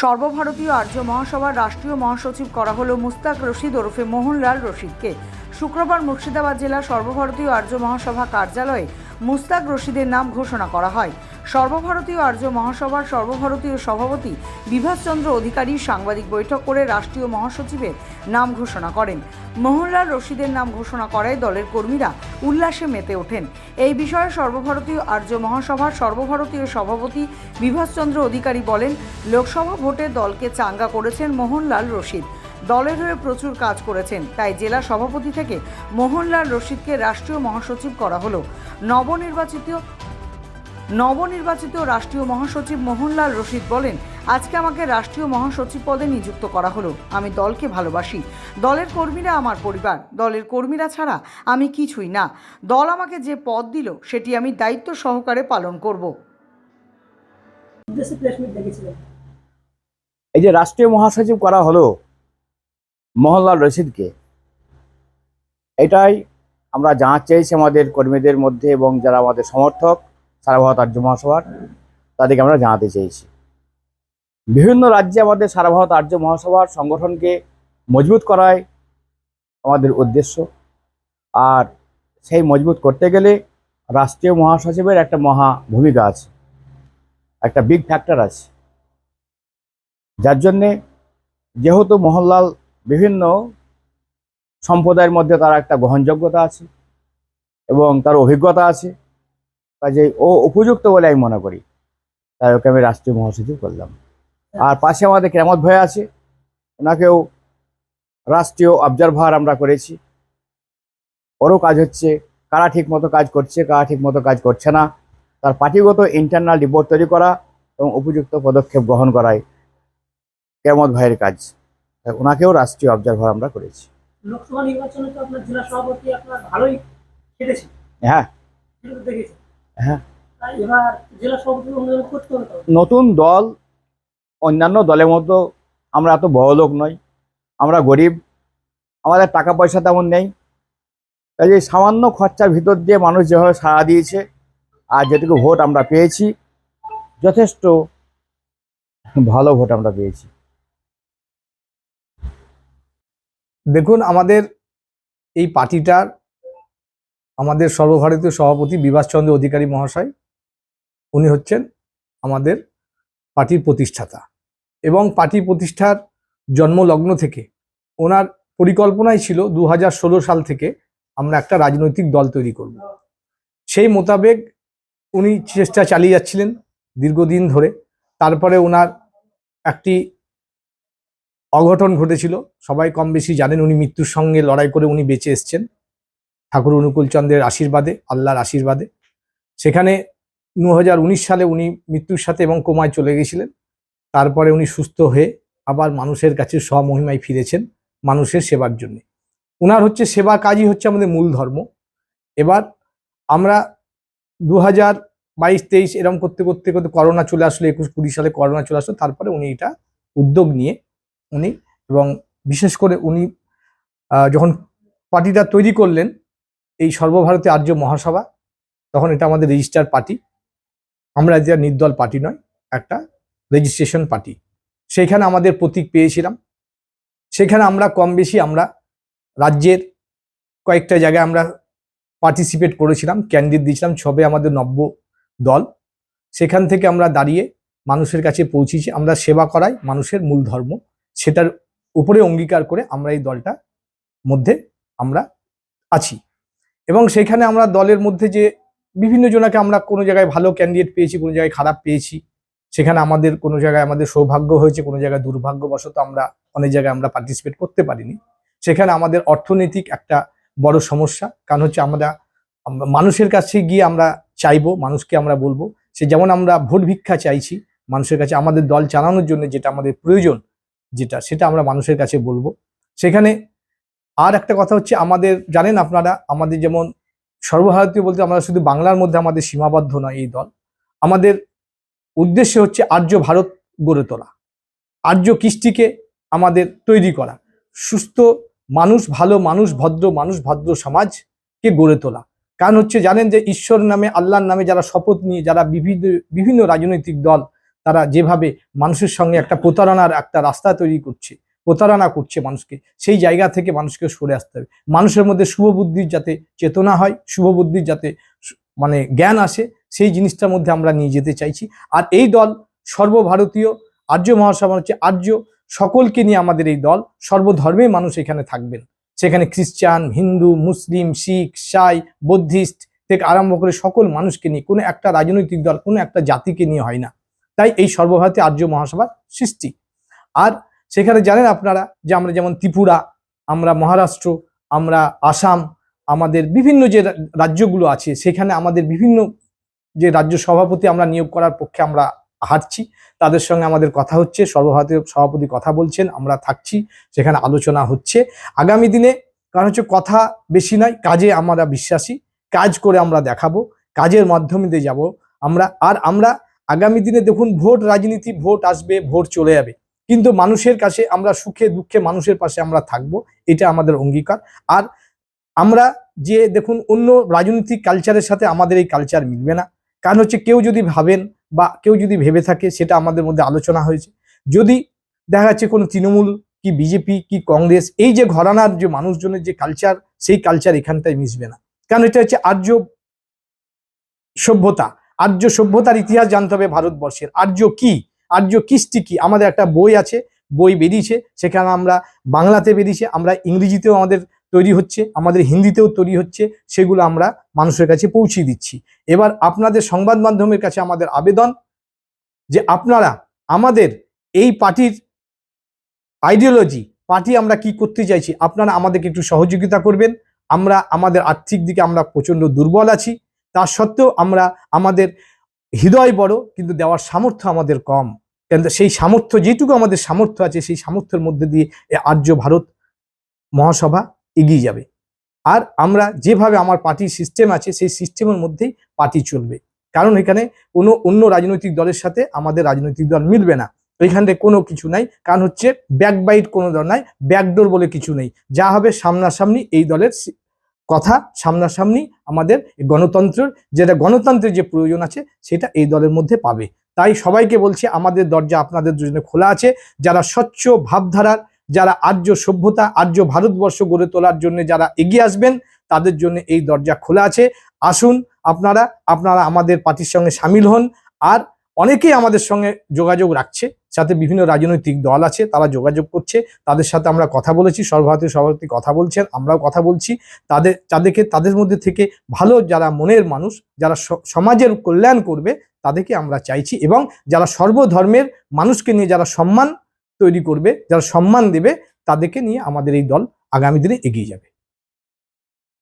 সর্বভারতীয় আর্য মহাসভার রাষ্ট্রীয় মহাসচিব করা হলো মুস্তাক রশিদ ওরফে মোহনলাল রশিদকে। শুক্রবার মুর্শিদাবাদ জেলা সর্বভারতীয় আর্য মহাসভা কার্যালয়ে মুস্তাক রশিদের নাম ঘোষণা করা হয়। সর্বভারতীয় আর্য মহাসভার সর্বভারতীয় সভাপতি বিভাসচন্দ্র অধিকারী সাংবাদিক বৈঠক করে রাষ্ট্রীয় মহাসচিবের নাম ঘোষণা করেন। মোহনলাল রশিদের নাম ঘোষণা করায় দলের কর্মীরা উল্লাসে মেতে ওঠেন। এই বিষয়ে সর্বভারতীয় আর্য মহাসভার সর্বভারতীয় সভাপতি বিভাসচন্দ্র অধিকারী বলেন, লোকসভা ভোটে দলকে চাঙ্গা করেছেন মোহনলাল রশিদ। দলের হয়ে প্রচুর কাজ করেছেন, তাই জেলা সভাপতি থেকে মোহনলাল রশিদকে রাষ্ট্রীয় মহাসচিব করা হলো। নবনির্বাচিত নবনির্বাচিত রাষ্ট্রীয় মহাসচিব মোহনলাল রশিদ বলেন আজকে আমাকে রাষ্ট্রীয় মহাসচিব পদে নিযুক্ত করা হলো। আমি দলকে ভালোবাসি। দলের কর্মীরা আমার পরিবার। দলের কর্মীরা ছাড়া আমি কিছুই না। দল আমাকে যে পদ দিল সেটি আমি দায়িত্ব সহকারে পালন করব। এই যে রাষ্ট্রীয় মহাসচিব করা হলো মোহনলাল রশিদকে এটাই আমরা জানাতে চেয়েছি আমাদের কর্মীদের মধ্যে এবং যারা আমাদের সমর্থক সারা ভারত আর্য মহাসভার তাদেরকে আমরা জানাতে চেয়েছি বিভিন্ন রাজ্যে আমাদের সারা ভারত আর্য মহাসভার সংগঠনকে মজবুত করাই আমাদের উদ্দেশ্য। আর সেই মজবুত করতে গেলে রাষ্ট্রীয় মহাসচিবের একটা মহা ভূমিকা আছে, একটা বিগ ফ্যাক্টর আছে। যার জন্যে যেহেতু মোহনলাল বিভিন্ন সম্প্রদায়ের মধ্যে তার একটা গ্রহণযোগ্যতা আছে এবং তার অভিজ্ঞতা আছে কাজে ও উপযুক্ত বলে আমি মনে করি। তাই ওকে আমি রাষ্ট্রীয় মহাসচিব করলাম। আর পাশে আমাদের কেরামত ভয় আছে ওনাকেও রাষ্ট্রীয় অবজারভার আমরা করেছি। ওরও কাজ হচ্ছে কারা ঠিক মতো কাজ করছে কারা ঠিক মতো কাজ করছে না তার পার্টিগত ইন্টারনাল রিপোর্ট তৈরি করা এবং উপযুক্ত পদক্ষেপ গ্রহণ করাই কেরামত ভাইয়ের কাজ। ওনাকেও রাষ্ট্রীয় অবজারভার আমরা করেছি। লোকসভা নির্বাচনে তো আপনার জেলা সভাপতি আপনার ভালোই খেটেছে। হ্যাঁ। দেখেছেন হ্যাঁ। নতুন দল অন্যান্য দলের মতো আমরা এত বড় লোক নই। আমরা গরিব আমাদের টাকা পয়সা তেমন নেই। তাই কাজে সামান্য খরচার ভিতর দিয়ে মানুষ যেভাবে সাড়া দিয়েছে আর যেটুকু ভোট আমরা পেয়েছি যথেষ্ট ভালো ভোট আমরা পেয়েছি। দেখুন আমাদের এই পার্টিটার আমাদের সর্বভারতীয় সভাপতি বিভাসচন্দ্র অধিকারী মহাশয়, উনি হচ্ছেন আমাদের পার্টির প্রতিষ্ঠাতা। এবং পার্টি প্রতিষ্ঠার জন্মলগ্ন থেকে, ওনার পরিকল্পনাই ছিল দু হাজার ষোলো সাল থেকে আমরা একটা রাজনৈতিক দল তৈরি করব। সেই মোতাবেক উনি চেষ্টা চালিয়ে যাচ্ছিলেন দীর্ঘদিন ধরে। তারপরে ওনার একটি অঘটন ঘটেছিল, সবাই কম বেশি জানেন উনি মৃত্যুর সঙ্গে লড়াই করে উনি বেঁচে এসছেন। ঠাকুর অনুকূল চন্দ্রের আশীর্বাদে, আল্লাহর আশীর্বাদে। সেখানে দু হাজার উনিশ সালে উনি মৃত্যুর সাথে এবং কোমায় চলে গেছিলেন। তারপরে উনি সুস্থ হয়ে আবার মানুষের কাছে স্বমহিমায় ফিরেছেন মানুষের সেবার জন্য। ওনার হচ্ছে সেবা কাজই হচ্ছে আমাদের মূল ধর্ম। এবার আমরা দু হাজার বাইশ তেইশ এরম করতে করতে করতে করোনা চলে আসলো, একুশ কুড়ি সালে করোনা চলে আসলো, তারপরে উনি এটা উদ্যোগ নিয়ে উনি এবং বিশেষ করে উনি যখন পার্টিটা তৈরি করলেন এই সর্বভারতীয় আর্য মহাসভা, তখন এটা আমাদের রেজিস্টার পার্টি আমরা যে নির্দল পার্টি নয়, একটা রেজিস্ট্রেশন পার্টি সেইখানে আমাদের প্রতীক পেয়েছিলাম। সেখানে আমরা কম বেশি আমরা রাজ্যের কয়েকটা জায়গায় আমরা পার্টিসিপেট করেছিলাম ক্যান্ডিডেট দিয়েছিলাম, ছবে আমাদের নব্য দল। সেখান থেকে আমরা দাঁড়িয়ে মানুষের কাছে পৌঁছেছি, আমরা সেবা করাই মানুষের মূল ধর্ম। সেটার উপরে অঙ্গীকার করে আমরা এই দলটা মধ্যে আমরা আছি। এবং সেখানে আমরা দলের মধ্যে যে বিভিন্ন জনাকে আমরা কোনো জায়গায় ভালো ক্যান্ডিডেট পেয়েছি, কোনো জায়গায় খারাপ পেয়েছি, সেখানে আমাদের কোনো জায়গায় আমাদের সৌভাগ্য হয়েছে, কোনো জায়গায় দুর্ভাগ্যবশত আমরা অনেক জায়গায় আমরা পার্টিসিপেট করতে পারিনি। সেখানে আমাদের অর্থনৈতিক একটা বড় সমস্যা, কারণ হচ্ছে আমরা মানুষের কাছে গিয়ে আমরা চাইব, মানুষকে আমরা বলব, সে যেমন আমরা ভোট ভিক্ষা চাইছি, মানুষের কাছে আমাদের দল চালানোর জন্য যেটা আমাদের প্রয়োজন, যেটা সেটা আমরা মানুষের কাছে বলব। সেখানে আর একটা কথা হচ্ছে আমাদের, জানেন আপনারা, আমাদের যেমন সর্বভারতীয় বলতে আমরা শুধু বাংলার মধ্যে আমাদের সীমাবদ্ধ নয় এই দল। আমাদের উদ্দেশ্য হচ্ছে আর্য ভারত গড়ে তোলা, আর্য কৃষ্টিকে আমাদের তৈরি করা, সুস্থ মানুষ, ভালো মানুষ, ভদ্র মানুষ, ভদ্র সমাজকে গড়ে তোলা। কারণ হচ্ছে জানেন যে ঈশ্বর নামে, আল্লাহর নামে যারা শপথ নিয়ে, যারা বিভিন্ন বিভিন্ন রাজনৈতিক দল, তারা যেভাবে মানুষের সঙ্গে একটা প্রতারণার একটা রাস্তা তৈরি করছে প্রতারণা করছে মানুষকে, সেই জায়গা থেকে মানুষকে সরে আসতে হবে। মানুষের মধ্যে শুভ বুদ্ধির যাতে চেতনা হয়, শুভ বুদ্ধির যাতে মানে জ্ঞান আসে, সেই জিনিসটার মধ্যে আমরা নিয়ে যেতে চাইছি। আর এই দল সর্বভারতীয়, আর্য মহাসভা হচ্ছে আর্য, সকলকে নিয়ে আমাদের এই দল সর্বধর্মের মানুষ এখানে থাকবেন। সেখানে খ্রিস্টান, হিন্দু, মুসলিম, শিখ, সাই, বৌদ্ধিস্ট থেকে আরম্ভ করে সকল মানুষকে নিয়ে, কোনো একটা রাজনৈতিক দল, কোনো একটা জাতিকে নিয়ে হয় না। তাই এই সর্বভারতীয় আর্য মহাসভার সৃষ্টি। আর সেখানে জানেন আপনারা যে আমরা যেমন ত্রিপুরা, আমরা মহারাষ্ট্র, আমরা আসাম, আমাদের বিভিন্ন যে রাজ্যগুলো আছে, সেখানে আমাদের বিভিন্ন যে রাজ্য সভাপতি আমরা নিয়োগ করার পক্ষে আমরা হাঁটছি। তাদের সঙ্গে আমাদের কথা হচ্ছে, সর্বভারতীয় সভাপতি কথা বলছেন, আমরা থাকছি, সেখানে আলোচনা হচ্ছে। আগামী দিনে কারণ হচ্ছে কথা বেশি নয়, কাজে আমরা বিশ্বাসী, কাজ করে আমরা দেখাবো, কাজের মাধ্যমে দিয়ে যাব আমরা। আর আমরা আগামী দিনে দেখুন, ভোট রাজনীতি, ভোট আসবে, ভোট চলে যাবে। কিন্তু মানুষের কাছে আমরা সুখে, দুঃখে মানুষের পাশে আমরা থাকব, এটা আমাদের অঙ্গীকার। আর আমরা যে দেখুন, অন্য রাজনৈতিক কালচারের সাথে আমাদের এই কালচার মিলবে না। কারণ হচ্ছে কেউ যদি ভাবেন বা কেউ যদি ভেবে থাকে, সেটা আমাদের মধ্যে আলোচনা হয়েছে। যদি দেখা যাচ্ছে কোনো তৃণমূল কি বিজেপি কি কংগ্রেস, এই যে ঘরানার যে মানুষজনের যে কালচার সেই কালচার এখানটায় মিশবে না। কারণ এটা হচ্ছে আর্য সভ্যতা। আর্য সভ্যতার ইতিহাস জানতে হবে ভারতবর্ষের। আর্য কি? আর্য কৃষ্টি কি? আমাদের একটা বই আছে, বই বেরিয়েছে, সেখানে আমরা বাংলাতে বেরিয়েছে, আমরা ইংরেজিতেও আমাদের তৈরি হচ্ছে, আমাদের হিন্দিতেও তৈরি হচ্ছে, সেগুলো আমরা মানুষের কাছে পৌঁছে দিচ্ছি। এবার আপনাদের সংবাদ মাধ্যমের কাছে আমাদের আবেদন যে আপনারা আমাদের এই পার্টির আইডিওলজি পার্টি আমরা কি করতে চাইছি, আপনারা আমাদেরকে একটু সহযোগিতা করবেন। আমরা, আমাদের আর্থিক দিকে আমরা প্রচণ্ড দুর্বল আছি। তা সত্ত্বেও আমরা, আমাদের হৃদয় বড়, কিন্তু দেওয়ার সামর্থ্য আমাদের কম। সেই সামর্থ্য, যেটুকু আমাদের সামর্থ্য আছে, সেই সামর্থ্যের মধ্যে দিয়ে আর্য ভারত মহাসভা এগিয়ে যাবে। আর আমরা যেভাবে আমার পার্টির সিস্টেম আছে, সেই সিস্টেমের মধ্যেই পার্টি চলবে। কারণ এখানে কোনো অন্য রাজনৈতিক দলের সাথে আমাদের রাজনৈতিক দল মিলবে না। এখানে কোনো কিছু নাই। কারণ হচ্ছে ব্যাকবাইট কোনো দল নাই ব্যাকডোর বলে কিছু নেই। যা হবে সামনাসামনি এই দলের কথা সামনাসামনি আমাদের গণতন্ত্রের যেটা গণতন্ত্রের যে প্রয়োজন আছে, সেটা এই দলের মধ্যে পাবে। তাই সবাইকে বলছি, আমাদের দরজা আপনাদের জন্য খোলা আছে। যারা স্বচ্ছ ভাবধারার, যারা আর্য সভ্যতা, আর্য ভারতবর্ষ গড়ে তোলার জন্য যারা এগিয়ে আসবেন, তাদের জন্য এই দরজা খোলা আছে। আসুন আপনারা আপনারা আমাদের পার্টির সঙ্গে সামিল হন। আর অনেকেই আমাদের সঙ্গে যোগাযোগ রাখছে, সাথে বিভিন্ন রাজনৈতিক দল আছে, তারা যোগাযোগ করছে, তাদের সাথে আমরা কথা বলেছি, সর্বভারতীয় সভাপতি কথা বলছেন, আমরাও কথা বলছি। তাদের, তাদেরকে, তাদের মধ্যে থেকে ভালো যারা মনের মানুষ, যারা সমাজের কল্যাণ করবে, তাদেরকে আমরা চাইছি এবং যারা সর্বধর্মের মানুষকে নিয়ে যারা সম্মান তৈরি করবে, যারা সম্মান দেবে, তাদেরকে নিয়ে আমাদের এই দল আগামী দিনে এগিয়ে যাবে।